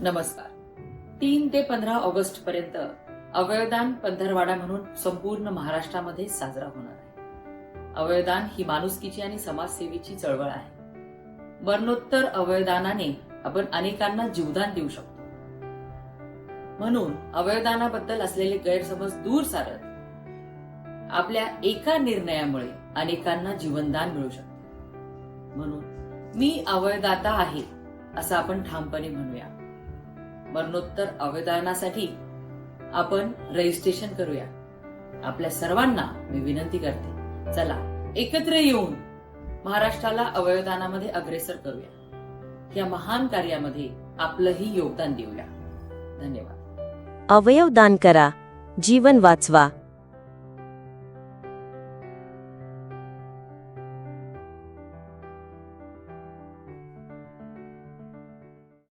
नमस्कार. तीन ते पंधरा ऑगस्ट पर्यंत अवयवदान पंधरवाडा म्हणून संपूर्ण महाराष्ट्रामध्ये साजरा होणार आहे. अवयवदान ही माणुसकीची आणि समाजसेवेची चळवळ आहे. मरणोत्तर अवयवदानाने आपण अनेकांना जीवदान देऊ शकतो. म्हणून अवयवदानाबद्दल असलेले गैरसमज दूर सारत आपल्या एका निर्णयामुळे अनेकांना जीवनदान मिळू शकते. म्हणून मी अवयदाता आहे असं आपण ठामपणे म्हणूया. मरणोत्तर अवदानासाठी आपण रजिस्ट्रेशन करूया. आपल्या सर्वांना मी विनंती करते चला एकत्र येऊन महाराष्ट्राला अवयवदानामध्ये अग्रेसर करूया. या महान कार्यामध्ये आपलंही योगदान देऊया. धन्यवाद. अवयव दान करा जीवन वाचवा.